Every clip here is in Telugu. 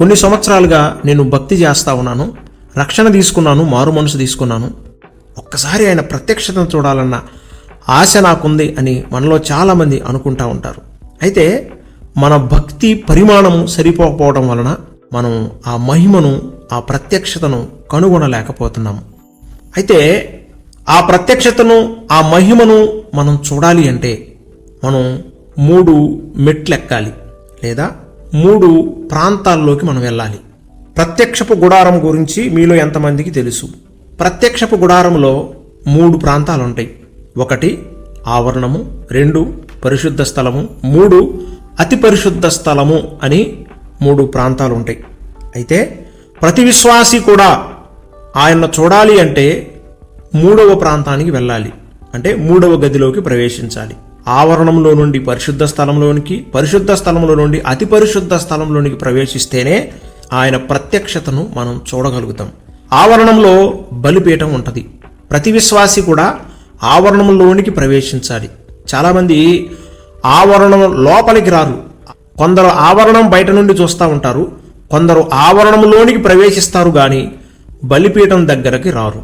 కొన్ని సంవత్సరాలుగా నేను భక్తి చేస్తా ఉన్నాను రక్షణ తీసుకున్నాను మారు మనసు తీసుకున్నాను. ఒక్కసారి ఆయన ప్రత్యక్షతను చూడాలన్న ఆశ నాకుంది అని మనలో చాలామంది అనుకుంటా ఉంటారు. అయితే మన భక్తి పరిమాణము సరిపోకపోవడం వలన మనం ఆ మహిమను ఆ ప్రత్యక్షతను కనుగొనలేకపోతున్నాము అయితే ఆ ప్రత్యక్షతను ఆ మహిమను మనం చూడాలి అంటే మనం మూడు మెట్లెక్కాలి. లేదా మూడు ప్రాంతాల్లోకి మనం వెళ్ళాలి. ప్రత్యక్షపు గుడారం గురించి మీలో ఎంతమందికి తెలుసు? ప్రత్యక్షపు గుడారంలో మూడు ప్రాంతాలు ఉంటాయి ఒకటి ఆవరణము. రెండు పరిశుద్ధ స్థలము. మూడు అతి పరిశుద్ధ స్థలము అని మూడు ప్రాంతాలు ఉంటాయి అయితే ప్రతి విశ్వాసి కూడా ఆయన చూడాలి అంటే మూడవ ప్రాంతానికి వెళ్ళాలి. అంటే మూడవ గదిలోకి ప్రవేశించాలి. ఆవరణంలో నుండి పరిశుద్ధ స్థలంలోనికి పరిశుద్ధ స్థలంలో నుండి అతి పరిశుద్ధ స్థలంలోనికి ప్రవేశిస్తేనే ఆయన ప్రత్యక్షతను మనం చూడగలుగుతాం. ఆవరణంలో బలిపీఠం ఉంటుంది. ప్రతి విశ్వాసి కూడా ఆవరణంలోనికి ప్రవేశించాలి. చాలామంది ఆవరణం లోపలికి రారు. కొందరు ఆవరణం బయట నుండి చూస్తూ ఉంటారు. కొందరు ఆవరణంలోనికి ప్రవేశిస్తారు కానీ బలిపీఠం దగ్గరకి రారు.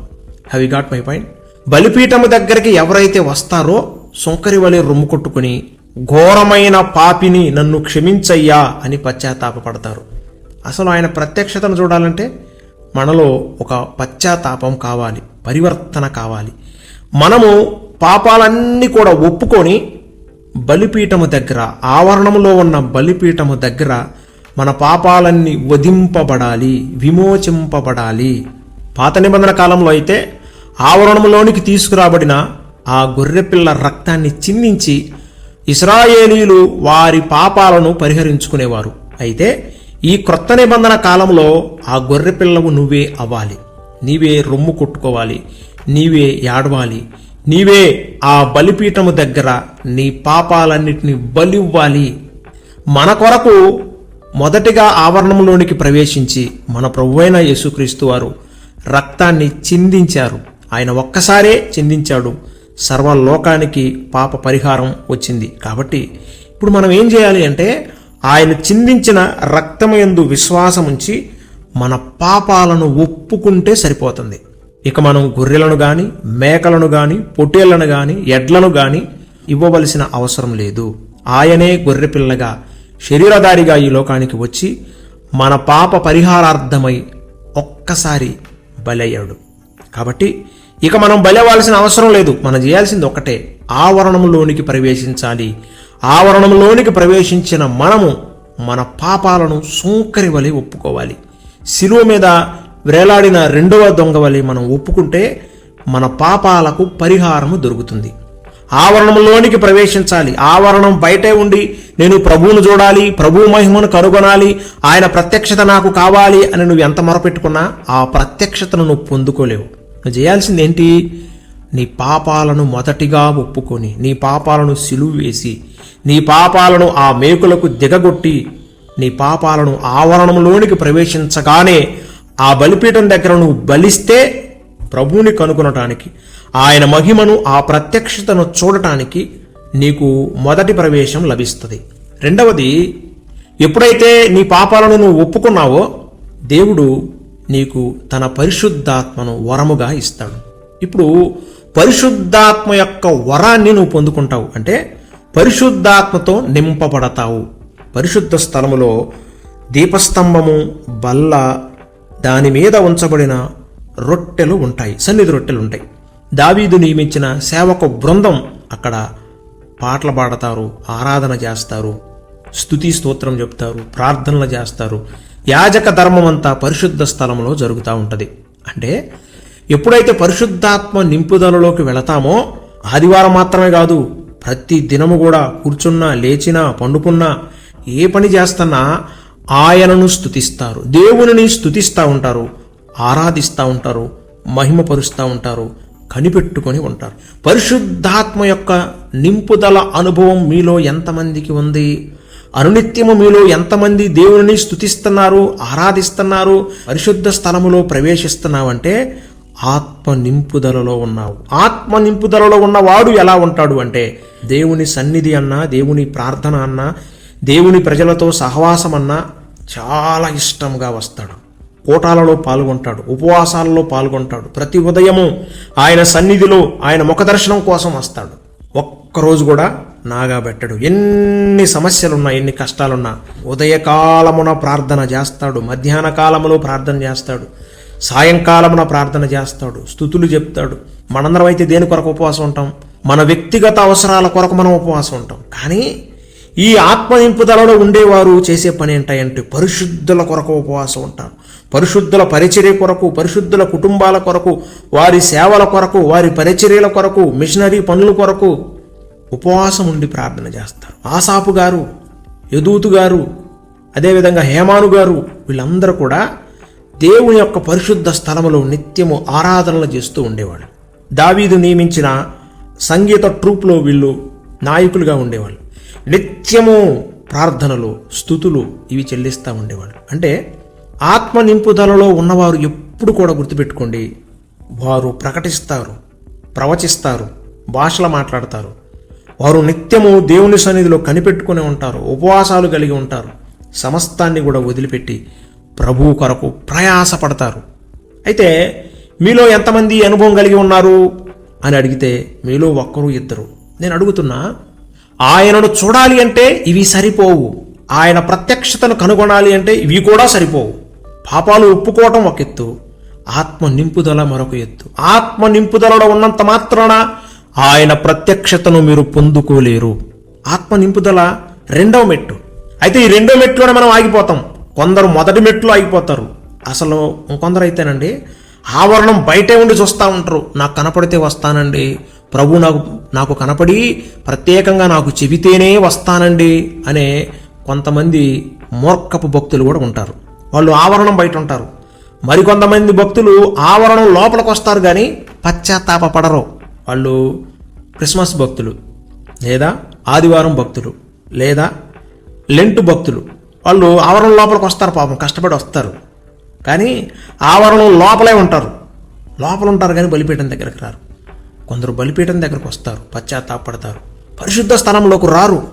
హ్యావ్ గాట్ మై పాయింట్ బలిపీఠం దగ్గరికి ఎవరైతే వస్తారో సుంకరి వలె రొమ్ము కొట్టుకుని ఘోరమైన పాపిని నన్ను క్షమించయ్యా అని పశ్చాత్తాపపడతారు. అసలు ఆయన ప్రత్యక్షతను చూడాలంటే మనలో ఒక పశ్చాత్తాపం కావాలి పరివర్తన కావాలి. మనము పాపాలన్నీ కూడా ఒప్పుకొని బలిపీఠము దగ్గర ఆవరణములో ఉన్న బలిపీఠము దగ్గర మన పాపాలన్నీ వధింపబడాలి విమోచింపబడాలి. పాత నిబంధన కాలంలో అయితే ఆవరణములోనికి తీసుకురాబడిన ఆ గొర్రెపిల్ల రక్తాన్ని చిందించి ఇస్రాయేలీలు వారి పాపాలను పరిహరించుకునేవారు. అయితే ఈ క్రొత్త నిబంధన కాలంలో ఆ గొర్రెపిల్లవు నువ్వే అవ్వాలి. నీవే రొమ్ము కొట్టుకోవాలి. నీవే ఏడవాలి నీవే ఆ బలిపీఠము దగ్గర నీ పాపాలన్నిటిని బలివ్వాలి. మన కొరకు మొదటిగా ఆవరణంలోనికి ప్రవేశించి మన ప్రభువైన యేసుక్రీస్తు వారు రక్తాన్ని చిందించారు. ఆయన ఒక్కసారే చిందించాడు. సర్వలోకానికి పాప పరిహారం వచ్చింది. కాబట్టి ఇప్పుడు మనం ఏం చేయాలి అంటే ఆయన చిందించిన రక్తమయందు విశ్వాసం ఉంచి మన పాపాలను ఒప్పుకుంటే సరిపోతుంది. ఇక మనం గొర్రెలను గాని మేకలను గాని పొట్టేళ్ళను గాని ఎడ్లను గాని ఇవ్వవలసిన అవసరం లేదు. ఆయనే గొర్రెపిల్లగా శరీరధారిగా ఈ లోకానికి వచ్చి మన పాప పరిహారార్థమై ఒక్కసారి బలయ్యాడు. కాబట్టి ఇక మనం బలవ్వాల్సిన అవసరం లేదు. మనం చేయాల్సింది ఒకటే ఆవరణంలోనికి ప్రవేశించాలి. ఆవరణంలోనికి ప్రవేశించిన మనము మన పాపాలను సూంకరి వలె ఒప్పుకోవాలి. శిలువ మీద వేలాడిన రెండవ దొంగ వలె మనం ఒప్పుకుంటే మన పాపాలకు పరిహారము దొరుకుతుంది. ఆవరణంలోనికి ప్రవేశించాలి. ఆవరణం బయటే ఉండి నేను ప్రభువును చూడాలి ప్రభు మహిమను కనుగొనాలి ఆయన ప్రత్యక్షత నాకు కావాలి అని నువ్వు ఎంత మొరపెట్టుకున్నా ఆ ప్రత్యక్షతను నువ్వు పొందుకోలేవు. నువ్వు చేయాల్సింది ఏంటి నీ పాపాలను మొదటిగా ఒప్పుకొని నీ పాపాలను సిలువ వేసి నీ పాపాలను ఆ మేకులకు దిగగొట్టి నీ పాపాలను ఆవరణంలోనికి ప్రవేశించగానే ఆ బలిపీఠం దగ్గర నువ్వు బలిస్తే ప్రభువుని కనుగొనటానికి ఆయన మహిమను ఆ ప్రత్యక్షతను చూడటానికి నీకు మొదటి ప్రవేశం లభిస్తుంది. రెండవది ఎప్పుడైతే నీ పాపాలను నువ్వు ఒప్పుకున్నావో దేవుడు నీకు తన పరిశుద్ధాత్మను వరముగా ఇస్తాడు. ఇప్పుడు పరిశుద్ధాత్మ యొక్క వరాన్ని నువ్వు పొందుకుంటావు అంటే పరిశుద్ధాత్మతో నింపబడతావు. పరిశుద్ధ స్థలములో దీపస్తంభము బల్ల దాని మీద ఉంచబడిన రొట్టెలు ఉంటాయి. సన్నిధి రొట్టెలు ఉంటాయి. దావీదు నియమించిన సేవక బృందం అక్కడ పాటలు పాడతారు ఆరాధన చేస్తారు స్తుతి స్తోత్రం చెప్తారు ప్రార్థనలు చేస్తారు. యాజక ధర్మం అంతా పరిశుద్ధ స్థలంలో జరుగుతూ ఉంటుంది. అంటే ఎప్పుడైతే పరిశుద్ధాత్మ నింపుదలలోకి వెళతామో ఆదివారం మాత్రమే కాదు ప్రతి దినము కూడా కూర్చున్నా లేచినా పండుకున్నా ఏ పని చేస్తున్నా ఆయనను స్థుతిస్తారు దేవునిని స్థుతిస్తూ ఉంటారు ఆరాధిస్తూ ఉంటారు మహిమపరుస్తూ ఉంటారు కనిపెట్టుకొని ఉంటారు. పరిశుద్ధాత్మ యొక్క నింపుదల అనుభవం మీలో ఎంతమందికి ఉంది? అనునిత్యము మీలో ఎంతమంది దేవుని స్తుతిస్తున్నారు ఆరాధిస్తున్నారు పరిశుద్ధ స్థలములో ప్రవేశిస్తున్నావంటే ఆత్మ నింపుదలలో ఉన్నావు. ఆత్మ నింపుదలలో ఉన్నవాడు ఎలా ఉంటాడు అంటే దేవుని సన్నిధి అన్నా దేవుని ప్రార్థన అన్నా దేవుని ప్రజలతో సహవాసం అన్నా చాలా ఇష్టంగా వస్తాడు. కూటాలలో పాల్గొంటాడు ఉపవాసాలలో పాల్గొంటాడు. ప్రతి ఉదయము ఆయన సన్నిధిలో ఆయన ముఖ దర్శనం కోసం వస్తాడు. ఒక్కరోజు కూడా నాగా పెట్టడు. ఎన్ని సమస్యలున్నా ఎన్ని కష్టాలున్నా ఉదయకాలమున ప్రార్థన చేస్తాడు మధ్యాహ్న కాలములో ప్రార్థన చేస్తాడు సాయంకాలమున ప్రార్థన చేస్తాడు స్థుతులు చెప్తాడు. మనందరం అయితే దేని కొరకు ఉపవాసం ఉంటాం? మన వ్యక్తిగత అవసరాల కొరకు మనం ఉపవాసం ఉంటాం. కానీ ఈ ఆత్మ నింపుదలలో ఉండేవారు చేసే పని ఏంటంటే పరిశుద్ధుల కొరకు ఉపవాసం ఉంటారు. పరిశుద్ధుల పరిచర్య కొరకు పరిశుద్ధుల కుటుంబాల కొరకు వారి సేవల కొరకు వారి పరిచర్యల కొరకు మిషనరీ పనుల కొరకు ఉపవాసం ఉండి ప్రార్థన చేస్తారు. ఆసాపు గారు యదూతు గారు అదేవిధంగా హేమాను గారు వీళ్ళందరూ కూడా దేవుని యొక్క పరిశుద్ధ స్థలములో నిత్యము ఆరాధనలు చేస్తూ ఉండేవాళ్ళు. దావీదు నియమించిన సంగీత ట్రూప్లో వీళ్ళు నాయకులుగా ఉండేవాళ్ళు. నిత్యము ప్రార్థనలు స్థుతులు ఇవి చెల్లిస్తూ ఉండేవాళ్ళు. అంటే ఆత్మ నింపుదలలో ఉన్నవారు ఎప్పుడు కూడా గుర్తుపెట్టుకోండి వారు ప్రకటిస్తారు ప్రవచిస్తారు భాషలు మాట్లాడతారు. వారు నిత్యము దేవుని సన్నిధిలో కనిపెట్టుకుని ఉంటారు ఉపవాసాలు కలిగి ఉంటారు. సమస్తాన్ని కూడా వదిలిపెట్టి ప్రభువు కొరకు ప్రయాసపడతారు. అయితే మీలో ఎంతమంది అనుభవం కలిగి ఉన్నారు అని అడిగితే మీలో ఒక్కరు ఇద్దరు. నేను అడుగుతున్నా ఆయనను చూడాలి అంటే ఇవి సరిపోవు. ఆయన ప్రత్యక్షతను కనుగొనాలి అంటే ఇవి కూడా సరిపోవు. పాపాలు ఒప్పుకోవటం ఒక ఎత్తు ఆత్మ నింపుదల మరొక ఎత్తు. ఆత్మ నింపుదలలో ఉన్నంత మాత్రాన ఆయన ప్రత్యక్షతను మీరు పొందుకోలేరు. ఆత్మ నింపుదల రెండవ మెట్టు. అయితే ఈ రెండో మెట్టులోనే మనం ఆగిపోతాం. కొందరు మొదటి మెట్లు ఆగిపోతారు. అసలు కొందరు అయితేనండి ఆవరణం బయటే ఉండి చూస్తూ ఉంటారు. నాకు కనపడితే వస్తానండి. ప్రభు నాకు నాకు కనపడి ప్రత్యేకంగా నాకు చెబితేనే వస్తానండి అనే కొంతమంది మూర్ఖపు భక్తులు కూడా ఉంటారు. వాళ్ళు ఆవరణం బయట ఉంటారు. మరికొంతమంది భక్తులు ఆవరణం లోపలికి వస్తారు కానీ పశ్చాత్తాపపడరు. వాళ్ళు క్రిస్మస్ భక్తులు లేదా ఆదివారం భక్తులు లేదా లెంటు భక్తులు. వాళ్ళు ఆవరణం లోపలికి వస్తారు పాపం కష్టపడి వస్తారు. కానీ ఆవరణం లోపలే ఉంటారు. లోపల ఉంటారు కానీ బలిపీఠం దగ్గరికి రారు. కొందరు బలిపీఠం దగ్గరకు వస్తారు పశ్చాత్తాపడతారు. పరిశుద్ధ స్థలంలోకి రారు.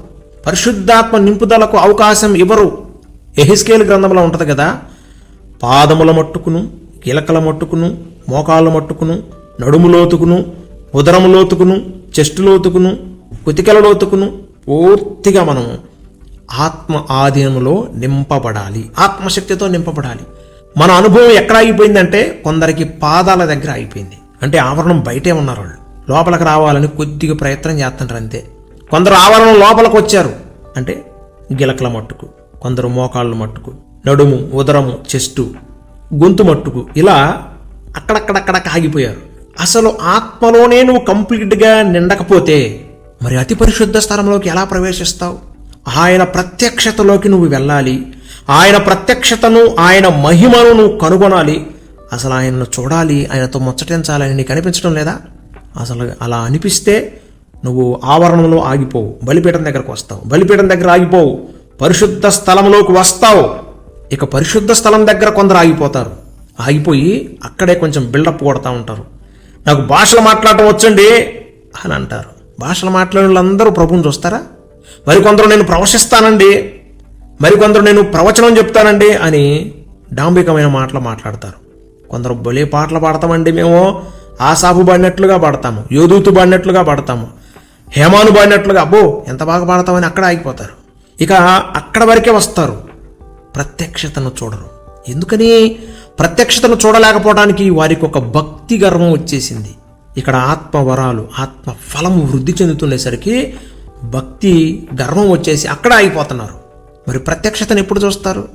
పరిశుద్ధాత్మ నింపుదలకు అవకాశం ఇవ్వరు. ఎహిస్కేల్ గ్రంథంలో ఉంటుంది కదా పాదముల మట్టుకును గిలకల మట్టుకును మోకాళ్ళ మట్టుకును నడుము ఉదరము లోతుకును చెస్ట్ లోతుకును కుతికల లోతుకును పూర్తిగా మనం ఆత్మ ఆధీనంలో నింపబడాలి. ఆత్మశక్తితో నింపబడాలి. మన అనుభవం ఎక్కడ ఆగిపోయిందంటే కొందరికి పాదాల దగ్గర అయిపోయింది అంటే ఆవరణం బయటే ఉన్నారు వాళ్ళు లోపలికి రావాలని కొద్దిగా ప్రయత్నం చేస్తుంటారు అంతే. కొందరు ఆవరణం లోపలికి వచ్చారు. అంటే గిలకల మట్టుకు కొందరు మోకాళ్ళ మట్టుకు నడుము ఉదరము చెస్టు గొంతు మట్టుకు ఇలా అక్కడక్కడక్కడ ఆగిపోయారు. అసలు ఆత్మలోనే నువ్వు కంప్లీట్గా నిండకపోతే మరి అతి పరిశుద్ధ స్థలంలోకి ఎలా ప్రవేశిస్తావు? ఆయన ప్రత్యక్షతలోకి నువ్వు వెళ్ళాలి. ఆయన ప్రత్యక్షతను ఆయన మహిమను నువ్వు కనుగొనాలి. అసలు ఆయనను చూడాలి ఆయనతో ముచ్చటించాలని నీకు అనిపించడం లేదా? అసలు అలా అనిపిస్తే నువ్వు ఆవరణంలో ఆగిపోవు. బలిపీఠం దగ్గరకు వస్తావు. బలిపీఠం దగ్గర ఆగిపోవు. పరిశుద్ధ స్థలంలోకి వస్తావు. ఇక పరిశుద్ధ స్థలం దగ్గర కొందరు ఆగిపోతారు. ఆగిపోయి అక్కడే కొంచెం బిల్డప్ కొడతా ఉంటారు. నాకు భాషలు మాట్లాడటం వచ్చండి అని అంటారు. భాషలు మాట్లాడే వాళ్ళందరూ ప్రభుని చూస్తారా? మరికొందరు నేను ప్రవశిస్తానండి. మరికొందరు నేను ప్రవచనం చెప్తానండి అని డాంబికమైన మాటలు మాట్లాడతారు. కొందరు భలే పాటలు పాడతామండి మేము. ఆసాపు పాడినట్లుగా పాడతాము. యోధూతు పాడినట్లుగా పాడతాము. హేమాను పాడినట్లుగా. అబ్బో ఎంత బాగా పాడతామని అక్కడ ఆగిపోతారు. ఇక అక్కడ వరకే వస్తారు. ప్రత్యక్షతను చూడరు. ఎందుకని? ప్రత్యక్షతను చూడలేకపోవడానికి వారికి ఒక భక్తి గర్వం వచ్చేసింది. ఇక్కడ ఆత్మ వరాలు ఆత్మ ఫలము వృద్ధి చెందుతుండేసరికి భక్తి గర్వం వచ్చేసి అక్కడ ఆగిపోతున్నారు. మరి ప్రత్యక్షతను ఎప్పుడు చూస్తారు?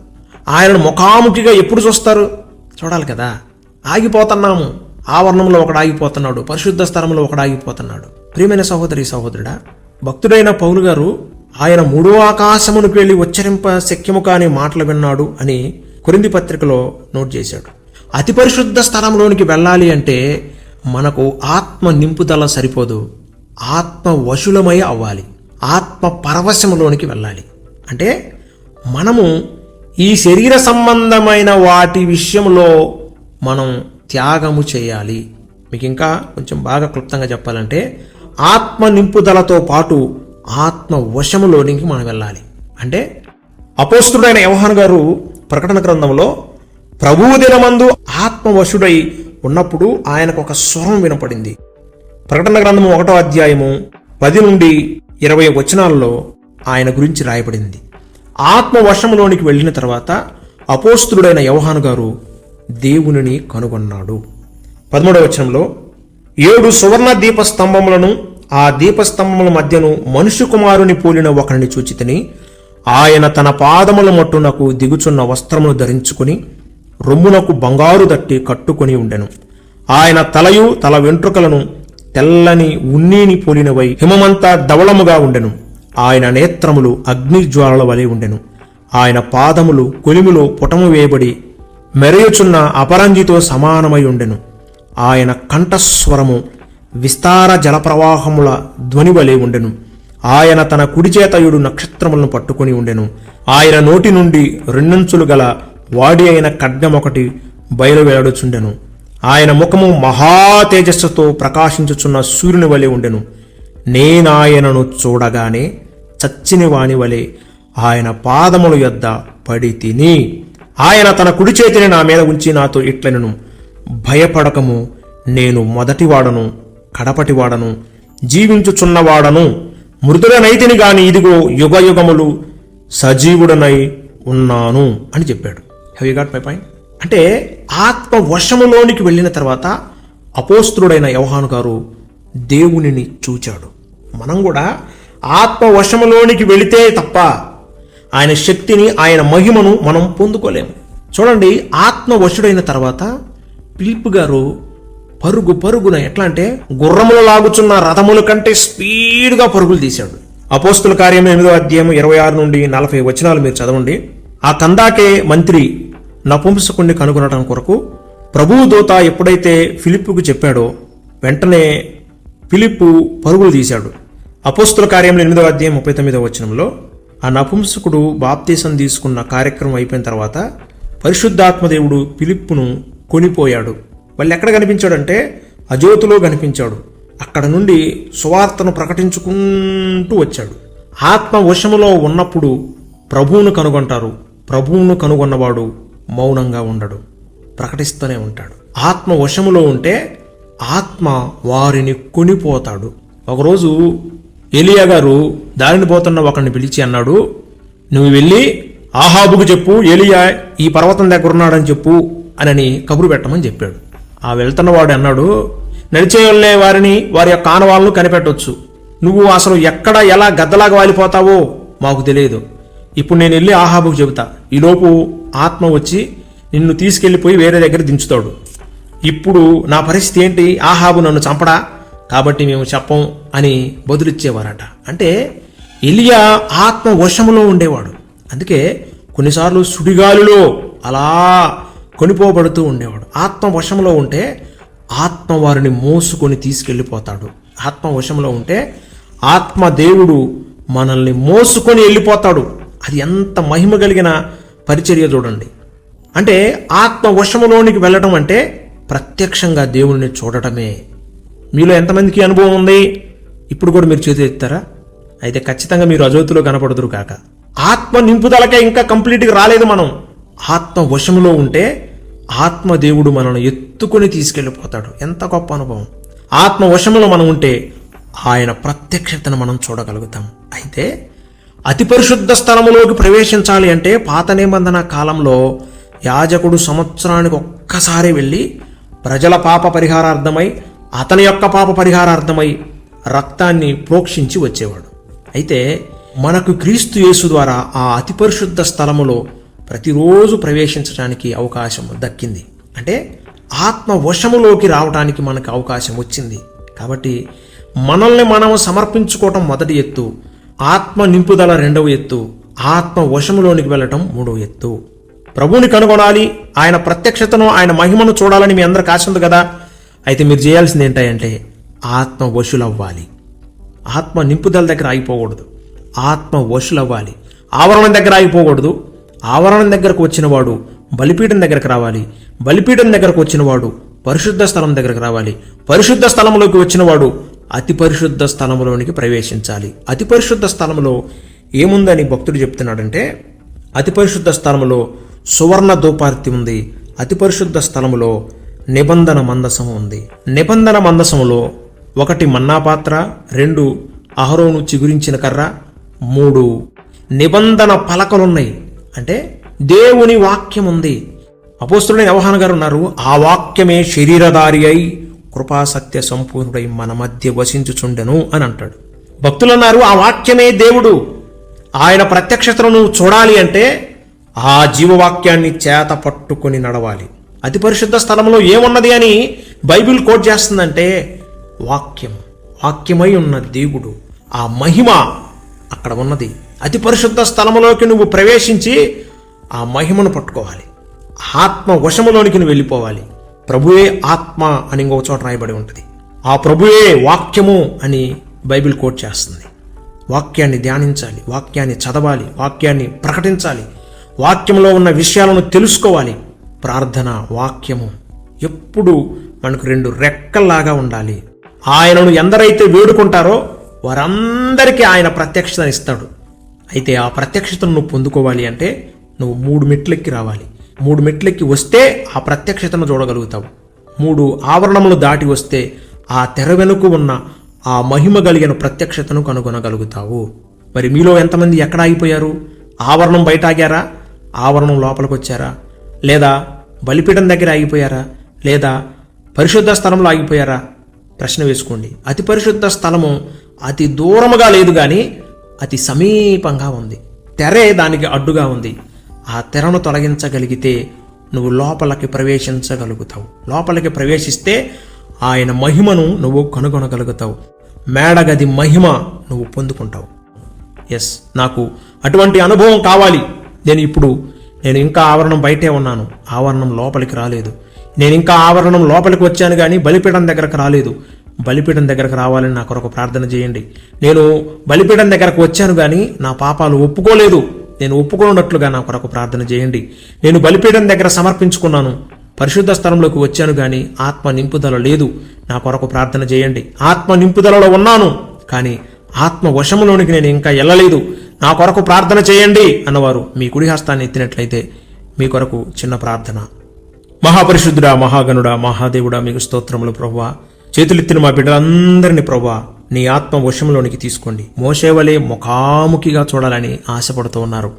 ఆయనను ముఖాముఖిగా ఎప్పుడు చూస్తారు? చూడాలి కదా. ఆగిపోతున్నాము. ఆవరణంలో ఒకడు ఆగిపోతున్నాడు. పరిశుద్ధ స్థలంలో ఒకడు ఆగిపోతున్నాడు. ప్రియమైన సహోదరి సహోదరుడా భక్తుడైన పౌలు గారు ఆయన మూడో ఆకాశమునికి వెళ్ళి ఉచ్చరింప శక్యము కాని మాటలు విన్నాడు అని కొరింది పత్రికలో నోట్ చేశాడు. అతి పరిశుద్ధ స్థలంలోనికి వెళ్ళాలి అంటే మనకు ఆత్మ నింపుదల సరిపోదు. ఆత్మ వశులమై అవ్వాలి. ఆత్మ పరవశములోనికి వెళ్ళాలి. అంటే మనము ఈ శరీర సంబంధమైన వాటి విషయంలో మనం త్యాగము చేయాలి. మీకు ఇంకా కొంచెం బాగా క్లుప్తంగా చెప్పాలంటే ఆత్మ నింపుదలతో పాటు ఆత్మ వశములోనికి మనం వెళ్ళాలి. అంటే అపోస్తుడైన యవహాన్ గారు ప్రకటన గ్రంథంలో ప్రభువు దినమందు ఆత్మవశుడై ఉన్నప్పుడు ఆయనకు ఒక స్వరం వినపడింది. ప్రకటన గ్రంథము ఒకటో అధ్యాయము పది నుండి ఇరవై వచనాలలో ఆయన గురించి రాయబడింది. ఆత్మవశములోనికి వెళ్ళిన తర్వాత అపోస్తుడైన యవహాను గారు దేవునిని కనుగొన్నాడు. పదమూడవ వచనంలో ఏడు సువర్ణ దీప స్తంభములను ఆ దీపస్తంభముల మధ్యను మనుష్య కుమారుని పోలిన ఒకరిని చూచితిని ఆయన తన పాదముల మట్టునకు దిగుచున్న వస్త్రమును ధరించుకుని రొమ్మునకు బంగారు దట్టి కట్టుకొని ఉండెను. ఆయన తలయు తల వెంట్రుకలను తెల్లని ఉన్నీని పోలినవై హిమమంతా ధవళముగా ఉండెను. ఆయన నేత్రములు అగ్నిజ్వాలల వలె ఉండెను. ఆయన పాదములు కొలిమిలో పుటము వేయబడి మెరయుచున్న అపరంజితో సమానమై ఉండెను. ఆయన కంఠస్వరము విస్తార జలప్రవాహముల ధ్వని వలె ఉండెను. ఆయన తన కుడిచేతయుడు నక్షత్రములను పట్టుకొని ఉండెను. ఆయన నోటి నుండి రెండంచులు గల వాడి అయిన ఒకటి బయలువెడచుండెను ఆయన ముఖము మహా తేజస్సుతో ప్రకాశించుచున్న సూర్యుని వలె ఉండెను. నేనాయనను చూడగానే చచ్చిన వాణి వలె ఆయన పాదముల యొద్ద పడి తిని ఆయన తన కుడి చేతిని నా మీద ఉంచి నాతో ఇట్లనను. భయపడకము నేను మొదటివాడను కడపటివాడను జీవించుచున్నవాడను మృతుడనైతిని గాని ఇదిగో యుగ యుగములు సజీవుడనై ఉన్నాను అని చెప్పాడు. Have you got my point అంటే ఆత్మ వర్షములోనికి వెళ్ళిన తర్వాత అపోస్త్రుడైన యవహాను గారు దేవునిని చూచాడు. మనం కూడా ఆత్మ వశములోనికి వెళితే తప్ప ఆయన శక్తిని ఆయన మహిమను మనం పొందుకోలేము. చూడండి ఆత్మ వశుడైన తర్వాత పిలుపు గారు పరుగు పరుగున ఎట్లా అంటే గుర్రములు లాగుచున్న రథముల కంటే స్పీడ్గా పరుగులు తీశాడు. అపోస్తుల కార్యం ఎనిమిదో అధ్యాయం ఇరవై ఆరు నుండి నలభై వచనాలు మీరు చదవండి. ఆ తందాకే మంత్రి నపుంసకుణ్ణి కనుగొనడం కొరకు ప్రభువు దూత ఎప్పుడైతే ఫిలిప్పుకు చెప్పాడో వెంటనే ఫిలిప్పు పరుగులు తీశాడు. అపోస్తుల కార్యంలో ఎనిమిదో అధ్యాయం ముప్పై తొమ్మిదో వచనంలో ఆ నపుంసకుడు బాప్తీసం తీసుకున్న కార్యక్రమం అయిపోయిన తర్వాత పరిశుద్ధాత్మదేవుడు ఫిలిప్పును కొనిపోయాడు. వాళ్ళు ఎక్కడ కనిపించాడంటే అజోతులో కనిపించాడు. అక్కడ నుండి సువార్తను ప్రకటించుకుంటూ వచ్చాడు. ఆత్మ వశములో ఉన్నప్పుడు ప్రభువును కనుగొంటారు. ప్రభువును కనుగొన్నవాడు మౌనంగా ఉండడు. ప్రకటిస్తూనే ఉంటాడు. ఆత్మ వశములో ఉంటే ఆత్మ వారిని కొనిపోతాడు. ఒకరోజు ఎలియా గారు దారిని పోతున్న ఒకరిని పిలిచి అన్నాడు నువ్వు వెళ్ళి ఆహాబుకు చెప్పు ఎలియా ఈ పర్వతం దగ్గర ఉన్నాడని చెప్పు అనని కబురు పెట్టమని చెప్పాడు. ఆ వెళ్తున్నవాడు అన్నాడు నడిచేయొల్లే వారిని వారి యొక్క ఆనవాళ్ళను కనిపెట్టొచ్చు. నువ్వు అసలు ఎక్కడ ఎలా గద్దలాగా వాలిపోతావో మాకు తెలియదు. ఇప్పుడు నేను వెళ్ళి ఆహాబుకు చెబుతా. ఈలోపు ఆత్మ వచ్చి నిన్ను తీసుకెళ్ళిపోయి వేరే దగ్గర దించుతాడు. ఇప్పుడు నా పరిస్థితి ఏంటి? ఆహాబు నన్ను చంపడా? కాబట్టి మేము చెప్పం అని బదులిచ్చేవారట. అంటే ఎలియా ఆత్మ వశములో ఉండేవాడు. అందుకే కొన్నిసార్లు సుడిగాలిలో అలా కొనిపోబడుతూ ఉండేవాడు. ఆత్మ వశంలో ఉంటే ఆత్మ వారిని మోసుకొని తీసుకెళ్ళిపోతాడు. ఆత్మ వశంలో ఉంటే ఆత్మ దేవుడు మనల్ని మోసుకొని వెళ్ళిపోతాడు. అది ఎంత మహిమ కలిగిన పరిచర్య చూడండి. అంటే ఆత్మ వశములోనికి వెళ్ళటం అంటే ప్రత్యక్షంగా దేవుడిని చూడటమే. మీలో ఎంతమందికి అనుభవం ఉంది? ఇప్పుడు కూడా మీరు చేతి ఎత్తారా? అయితే ఖచ్చితంగా మీరు అజోతిలో కనపడదురు కాక. ఆత్మ నింపుదలకే ఇంకా కంప్లీట్గా రాలేదు మనం. ఆత్మ వశములో ఉంటే ఆత్మదేవుడు మనల్ని ఎత్తుకొని తీసుకెళ్ళిపోతాడు. ఎంత గొప్ప అనుభవం. ఆత్మ వశములో మనం ఉంటే ఆయన ప్రత్యక్షతను మనం చూడగలుగుతాం. అయితే అతి పరిశుద్ధ స్థలములోకి ప్రవేశించాలి అంటే పాత నిబంధన కాలంలో యాజకుడు సంవత్సరానికి ఒక్కసారి వెళ్ళి ప్రజల పాప పరిహారార్థమై అతని యొక్క పాప పరిహారార్థమై రక్తాన్ని ప్రోక్షించి వచ్చేవాడు. అయితే మనకు క్రీస్తు యేసు ద్వారా ఆ అతి పరిశుద్ధ స్థలములో ప్రతిరోజు ప్రవేశించడానికి అవకాశం దక్కింది. అంటే ఆత్మ వశములోకి రావడానికి మనకు అవకాశం వచ్చింది. కాబట్టి మనల్ని మనం సమర్పించుకోవటం మొదటి ఎత్తు ఆత్మ నింపుదల రెండవ ఎత్తు ఆత్మ వశములోనికి వెళ్ళటం మూడవ ఎత్తు. ప్రభువుని కనుగొనాలి ఆయన ప్రత్యక్షతను ఆయన మహిమను చూడాలని మీ అందరికి ఆశ ఉంది కదా? అయితే మీరు చేయాల్సింది ఏంటంటే ఆత్మ వశులవ్వాలి. ఆత్మ నింపుదల దగ్గర ఆగిపోకూడదు. ఆత్మ వశులవ్వాలి. ఆవరణం దగ్గర ఆగిపోకూడదు. ఆవరణం దగ్గరకు వచ్చినవాడు బలిపీఠం దగ్గరకు రావాలి. బలిపీఠం దగ్గరకు వచ్చినవాడు పరిశుద్ధ స్థలం దగ్గరకు రావాలి. పరిశుద్ధ స్థలంలోకి వచ్చినవాడు అతి పరిశుద్ధ స్థలంలోనికి ప్రవేశించాలి. అతి పరిశుద్ధ స్థలంలో ఏముందని భక్తుడు చెప్తున్నాడంటే అతి పరిశుద్ధ స్థలములో సువర్ణ దూపార్తి ఉంది. అతి పరిశుద్ధ స్థలములో నిబంధన మందసము ఉంది. నిబంధన మందసములో ఒకటి మన్నా పాత్ర రెండు అహరోను చిగురించిన కర్ర మూడు నిబంధన పలకలున్నాయి. అంటే దేవుని వాక్యం ఉంది అపోస్తుడైన అవహాన గారు ఉన్నారు. ఆ వాక్యమే శరీరధారి అయి కృపాసత్య సంపూర్ణుడై మన మధ్య వసించుచుండెను అని అంటాడు. భక్తులు అన్నారు ఆ వాక్యమే దేవుడు. ఆయన ప్రత్యక్షతను నువ్వు చూడాలి అంటే ఆ జీవవాక్యాన్ని చేత పట్టుకొని నడవాలి. అతి పరిశుద్ధ స్థలంలో ఏమున్నది అని బైబిల్ కోట్ చేస్తుందంటే వాక్యం వాక్యమై ఉన్న దేవుడు. ఆ మహిమ అక్కడ ఉన్నది. అతి పరిశుద్ధ స్థలములోకి నువ్వు ప్రవేశించి ఆ మహిమను పట్టుకోవాలి. ఆత్మ వశములోనికి నువ్వు వెళ్ళిపోవాలి. ప్రభువే ఆత్మ అని ఇంకొక చోట రాయబడి ఉంటుంది. ఆ ప్రభువే వాక్యము అని బైబిల్ కోట్ చేస్తుంది. వాక్యాన్ని ధ్యానించాలి వాక్యాన్ని చదవాలి వాక్యాన్ని ప్రకటించాలి వాక్యంలో ఉన్న విషయాలను తెలుసుకోవాలి. ప్రార్థన వాక్యము ఎప్పుడు మనకు రెండు రెక్కల్లాగా ఉండాలి. ఆయనను ఎందరైతే వేడుకుంటారో వారందరికీ ఆయన ప్రత్యక్షత ఇస్తాడు. అయితే ఆ ప్రత్యక్షతను నువ్వు పొందుకోవాలి అంటే నువ్వు మూడు మెట్లెక్కి రావాలి. మూడు మెట్లెక్కి వస్తే ఆ ప్రత్యక్షతను చూడగలుగుతావు. మూడు ఆవరణములు దాటి వస్తే ఆ తెర వెనుక ఉన్న ఆ మహిమ కలిగిన ప్రత్యక్షతను కనుగొనగలుగుతావు. మరి మీలో ఎంతమంది ఎక్కడ ఆగిపోయారు? ఆవరణం బయట ఆగారా? ఆవరణం లోపలికి వచ్చారా? లేదా బలిపీఠం దగ్గర ఆగిపోయారా? లేదా పరిశుద్ధ స్థలంలో ఆగిపోయారా? ప్రశ్న వేసుకోండి. అతి పరిశుద్ధ స్థలము అతి దూరముగా లేదు కానీ అతి సమీపంగా ఉంది. తెరే దానికి అడ్డుగా ఉంది. ఆ తెరను తొలగించగలిగితే నువ్వు లోపలికి ప్రవేశించగలుగుతావు. లోపలికి ప్రవేశిస్తే ఆయన మహిమను నువ్వు కనుగొనగలుగుతావు. మేడగది మహిమ నువ్వు పొందుకుంటావు. ఎస్ నాకు అటువంటి అనుభవం కావాలి. నేను ఇప్పుడు నేను ఇంకా ఆవరణం బయటే ఉన్నాను. ఆవరణం లోపలికి రాలేదు. నేను ఇంకా ఆవరణం లోపలికి వచ్చాను కానీ బలిపీఠం దగ్గరకు రాలేదు. బలిపీఠం దగ్గరకు రావాలని నా కొరకు ప్రార్థన చేయండి. నేను బలిపీఠం దగ్గరకు వచ్చాను కానీ నా పాపాలు ఒప్పుకోలేదు. నేను ఒప్పుకున్నట్లుగా నా కొరకు ప్రార్థన చేయండి. నేను బలిపీఠం దగ్గర సమర్పించుకున్నాను. పరిశుద్ధ స్థలంలోకి వచ్చాను కానీ ఆత్మ నింపుదల లేదు. నా కొరకు ప్రార్థన చేయండి. ఆత్మ నింపుదలలో ఉన్నాను కానీ ఆత్మ వశములోనికి నేను ఇంకా వెళ్ళలేదు నా కొరకు ప్రార్థన చేయండి అన్నవారు మీ కుడి హస్తాన్ని ఎత్తినట్లయితే మీ కొరకు చిన్న ప్రార్థన. మహాపరిశుద్ధుడా మహాగణుడా మహాదేవుడా మీకు స్తోత్రములు ప్రభువా. చేతులెత్తిన మా బిడ్డలందరినీ ప్రభా నీ ఆత్మ వశంలోనికి తీసుకోండి. మోసేవలే ముఖాముఖిగా చూడాలని ఆశపడుతూ ఉన్నారు.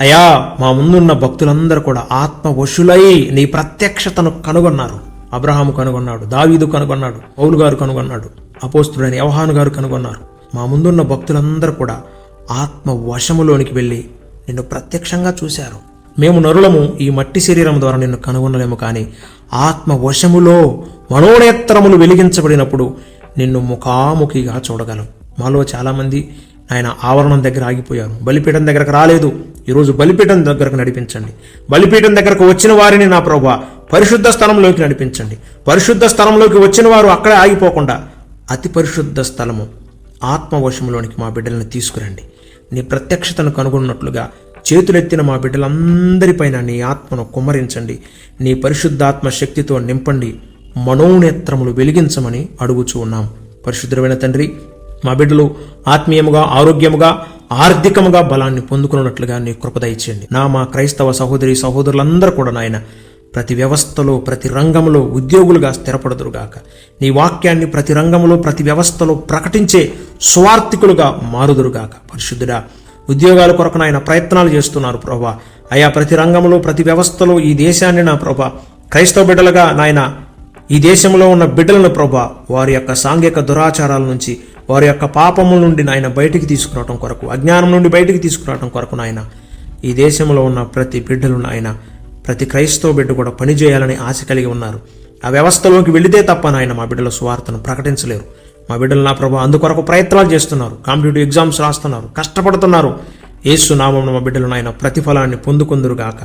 అయా మా ముందున్న భక్తులందరూ కూడా ఆత్మ వశులై నీ ప్రత్యక్షతను కనుగొన్నారు. అబ్రహాము కనుగొన్నాడు దావీదు కనుగొన్నాడు పౌలు గారు కనుగొన్నాడు అపోస్తుడైన యవహాను గారు కనుగొన్నారు. మా ముందున్న భక్తులందరూ కూడా ఆత్మ వశములోనికి వెళ్ళి నిన్ను ప్రత్యక్షంగా చూశారు. మేము నరులము ఈ మట్టి శరీరం ద్వారా నిన్ను కనుగొనలేము కానీ ఆత్మ వశములో మనోనేత్రములు వెలిగించబడినప్పుడు నిన్ను ముఖాముఖిగా చూడగలం. మాలో చాలామంది ఆయన ఆవరణం దగ్గర ఆగిపోయారు. బలిపీఠం దగ్గరకు రాలేదు. ఈరోజు బలిపీఠం దగ్గరకు నడిపించండి. బలిపీఠం దగ్గరకు వచ్చిన వారిని నా ప్రభా పరిశుద్ధ స్థలంలోకి నడిపించండి. పరిశుద్ధ స్థలంలోకి వచ్చిన వారు అక్కడే ఆగిపోకుండా అతి పరిశుద్ధ స్థలము ఆత్మవశంలోనికి మా బిడ్డలను తీసుకురండి. నీ ప్రత్యక్షతను కనుగొన్నట్లుగా చేతులెత్తిన మా బిడ్డలందరిపైన నీ ఆత్మను కుమ్మరించండి. నీ పరిశుద్ధాత్మ శక్తితో నింపండి. మనోనేత్రములు వెలిగించమని అడుగుచూ ఉన్నాం. పరిశుద్ధమైన తండ్రి మా బిడ్డలు ఆత్మీయముగా ఆరోగ్యముగా ఆర్థికముగా బలాన్ని పొందుకున్నట్లుగా నీ కృపదయించండి నా మా క్రైస్తవ సహోదరి సహోదరులందరూ కూడా నాయన ప్రతి వ్యవస్థలో ప్రతి రంగంలో ఉద్యోగులుగా స్థిరపడదురుగాక. నీ వాక్యాన్ని ప్రతి రంగంలో ప్రతి వ్యవస్థలో ప్రకటించే స్వార్థికులుగా మారుదురుగాక. పరిశుద్ధుడా ఉద్యోగాల కొరకు నాయన ప్రయత్నాలు చేస్తున్నారు ప్రభా. అయా ప్రతి రంగంలో ప్రతి వ్యవస్థలో ఈ దేశాన్ని నా ప్రభా క్రైస్తవ బిడ్డలుగా నాయన ఈ దేశంలో ఉన్న బిడ్డలను ప్రభా వారి యొక్క సాంఘిక దురాచారాల నుంచి వారి యొక్క పాపముల నుండి నాయన బయటికి తీసుకురావటం కొరకు అజ్ఞానం నుండి బయటికి తీసుకురావటం కొరకు నాయన ఈ దేశంలో ఉన్న ప్రతి బిడ్డలు నాయన ప్రతి క్రైస్తవ బిడ్డ కూడా పనిచేయాలని ఆశ కలిగి ఉన్నారు. ఆ వ్యవస్థలోకి వెళితే తప్ప నాయన మా బిడ్డల స్వార్థను ప్రకటించలేరు. మా బిడ్డలు నా ప్రభా అందుకొరకు ప్రయత్నాలు చేస్తున్నారు. కాంపిటేటివ్ ఎగ్జామ్స్ రాస్తున్నారు. కష్టపడుతున్నారు. ఏసు నామం మా బిడ్డలు నాయన ప్రతిఫలాన్ని పొందుకుందురుగాక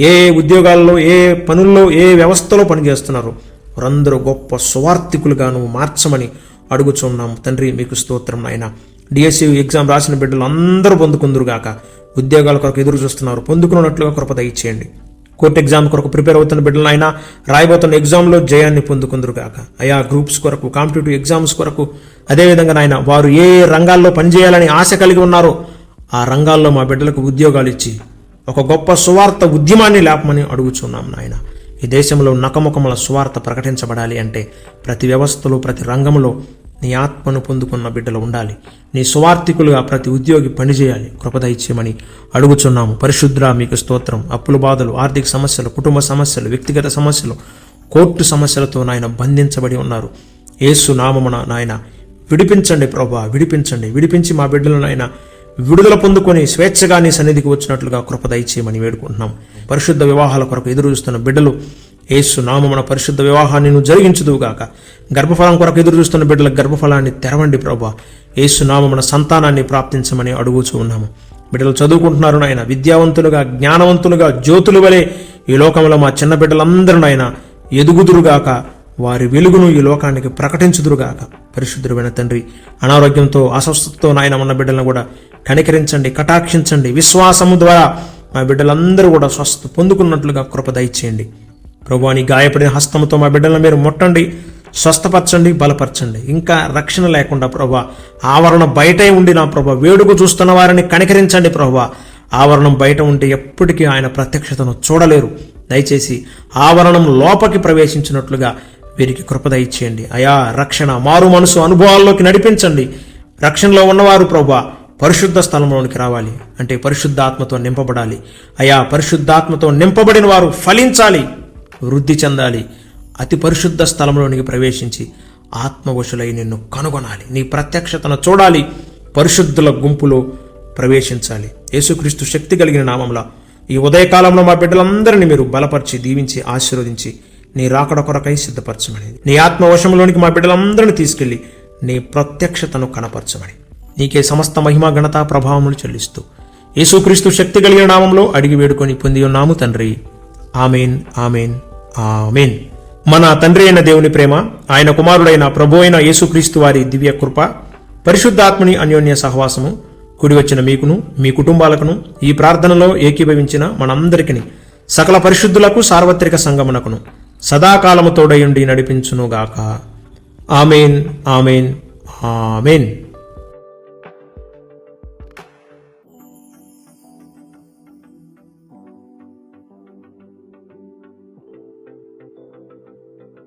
ఏ ఉద్యోగాల్లో ఏ పనుల్లో ఏ వ్యవస్థలో పనిచేస్తున్నారు? వారందరూ గొప్ప స్వార్థికులుగా నువ్వు మార్చమని అడుగుచున్నాము. తండ్రి మీకు స్తోత్రం నాయన. డిఎస్సి ఎగ్జామ్ రాసిన బిడ్డలు అందరూ పొందుకుందురుగాక ఉద్యోగాల కొరకు ఎదురు చూస్తున్నారు. పొందుకున్నట్లుగా కృప దయచేయండి. కోర్టు ఎగ్జామ్ కొరకు ప్రిపేర్ అవుతున్న బిడ్డలు అయినా రాయబోతున్న ఎగ్జామ్లో జయాన్ని పొందుకుందరుగాక అయా గ్రూప్స్ కొరకు కాంపిటేటివ్ ఎగ్జామ్స్ కొరకు అదేవిధంగా నాయన వారు ఏ రంగాల్లో పనిచేయాలని ఆశ కలిగి ఉన్నారో ఆ రంగాల్లో మా బిడ్డలకు ఉద్యోగాలు ఇచ్చి ఒక గొప్ప సువార్త ఉద్యమాన్ని లేపమని అడుగుచున్నాం నాయన. ఈ దేశంలో నకముఖముల స్వార్థ ప్రకటించబడాలి అంటే ప్రతి వ్యవస్థలో ప్రతి రంగంలో నీ ఆత్మను పొందుకున్న బిడ్డలు ఉండాలి. నీ స్వార్థికులుగా ప్రతి ఉద్యోగి పనిచేయాలి. కృపద ఇచ్చేయమని అడుగుచున్నాము. పరిశుద్ర మీకు స్తోత్రం. అప్పుల బాధలు ఆర్థిక సమస్యలు కుటుంబ సమస్యలు వ్యక్తిగత సమస్యలు కోర్టు సమస్యలతో నాయన బంధించబడి ఉన్నారు. ఏసు నామమున నాయన విడిపించండి ప్రభా విడిపించండి. విడిపించి మా బిడ్డలను ఆయన విడుదల పొందుకొని స్వేచ్ఛగా నీ సన్నిధికి వచ్చినట్లుగా కృప దయచేయమని వేడుకుంటున్నాం. పరిశుద్ధ వివాహాల కొరకు ఎదురు చూస్తున్న బిడ్డలు ఏసు నామమున పరిశుద్ధ వివాహాన్ని నువ్వు జరిగించుదువుగాక. గర్భఫలం కొరకు ఎదురు చూస్తున్న బిడ్డల గర్భఫలాన్ని తెరవండి ప్రభా. ఏసు నామమున సంతానాన్ని ప్రాప్తించమని అడుగుచూ ఉన్నాము. బిడ్డలు చదువుకుంటున్నారు నాయన విద్యావంతులుగా జ్ఞానవంతులుగా జ్యోతులు వలె ఈ లోకంలో మా చిన్న బిడ్డలందరూ నాయన ఎదుగుదురుగాక. వారి వెలుగును ఈ లోకానికి ప్రకటించుదురుగాక. పరిశుద్ధుడైన తండ్రి అనారోగ్యంతో అస్వస్థతతో నాయన ఉన్న బిడ్డలను కూడా కనికరించండి కటాక్షించండి. విశ్వాసము ద్వారా మా బిడ్డలందరూ కూడా స్వస్థ పొందుకున్నట్లుగా కృప దయచేయండి. ప్రభు అని గాయపడిన హస్తముతో మా బిడ్డలను మీరు ముట్టండి స్వస్థపరచండి బలపరచండి. ఇంకా రక్షణ లేకుండా ప్రభా ఆవరణ బయటే ఉండి నా ప్రభా వేడుకు చూస్తున్న వారిని కనికరించండి ప్రభా. ఆవరణం బయట ఉంటే ఎప్పటికీ ఆయన ప్రత్యక్షతను చూడలేరు. దయచేసి ఆవరణం లోపకి ప్రవేశించినట్లుగా వీరికి కృపద ఇచ్చేయండి అయా రక్షణ మారు మనసు అనుభవాల్లోకి నడిపించండి. రక్షణలో ఉన్నవారు ప్రభా పరిశుద్ధ స్థలంలోనికి రావాలి. అంటే పరిశుద్ధాత్మతో నింపబడాలి. అయా పరిశుద్ధాత్మతో నింపబడిన వారు ఫలించాలి. వృద్ధి చెందాలి. అతి పరిశుద్ధ స్థలంలోనికి ప్రవేశించి ఆత్మవశులై నిన్ను కనుగొనాలి. నీ ప్రత్యక్షతను చూడాలి. పరిశుద్ధుల గుంపులో ప్రవేశించాలి. యేసుక్రీస్తు శక్తి కలిగిన నామంలో ఈ ఉదయకాలంలో మా బిడ్డలందరినీ మీరు బలపరిచి దీవించి ఆశీర్వదించి నీ రాకడ కొరకై సిద్ధపరచమని. నీ ఆత్మవశంలోనికి మా బిడ్డలందరినీ తీసుకెళ్ళి నీ ప్రత్యక్షతను కనపరచమని. నీకే సమస్త మహిమ ఘనత ప్రభావములు చెల్లిస్తూ. యేసుక్రీస్తు శక్తి కలిగిన నామంలో అడిగి వేడుకొని పొంది ఉన్నాము తండ్రి. Amen amen amen. మన తండ్రి అయిన దేవుని ప్రేమ ఆయన కుమారుడైన ప్రభు అయిన యేసుక్రీస్తు వారి దివ్య కృప పరిశుద్ధాత్మని అన్యోన్య సహవాసము కూడి వచ్చిన మీకును మీ కుటుంబాలకును ఈ ప్రార్థనలో ఏకీభవించిన మనందరికీ సకల పరిశుద్ధులకు సార్వత్రిక సంగమనకును సదాకాలము తోడయుండి నడిపించునుగాక. Amen amen amen.